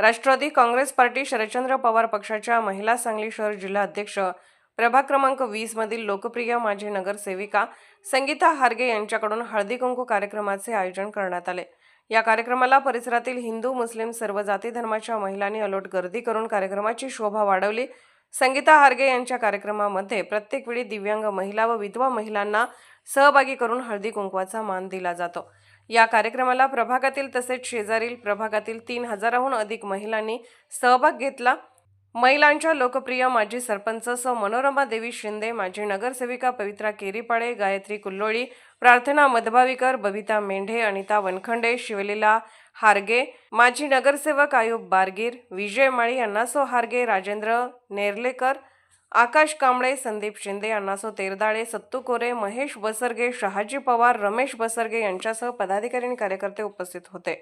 Rashtrawadi Congress party Sharadchandra Pawar पक्षाच्या महिला सांगली शहर जिल्हा अध्यक्ष प्रभाग क्रमांक वीस मधील लोकप्रिय माजी नगरसेविका संगीता हार्गे यांच्याकडून हळदी कुंकू कार्यक्रमाचे आयोजन करण्यात आले. या कार्यक्रमाला परिसरातील हिंदू मुस्लिम सर्व जाती धर्माच्या महिलांनी अलोट गर्दी करून कार्यक्रमाची शोभा वाढवली. संगीता हार्गे यांच्या कार्यक्रमामध्ये प्रत्येक वेळी दिव्यांग महिला व विधवा महिलांना सहभागी करून हळदी कुंकवाचा मान दिला जातो. या कार्यक्रमाला प्रभागातील तसेच शेजारील प्रभागातील तीन हजाराहून अधिक महिलांनी सहभाग घेतला. महिलांच्या लोकप्रिय माजी सरपंच सौ. मनोरमा देवी शिंदे माजी नगरसेविका पवित्रा केरीपाडे गायत्री कुल्लोळी प्रार्थना मधभावीकर बबिता मेंढे अनिता वनखंडे शिवलीला हारगे माजी नगरसेवक आयुब बारगीर विजय माळी अण्णासो हार्गे राजेंद्र नेर्लेकर आकाश कांबळे संदीप शिंदे अण्णासो तेरदाळे सत्तू कोरे महेश बसरगे शहाजी पवार रमेश बसरगे यांच्यासह पदाधिकारी आणि कार्यकर्ते उपस्थित होते.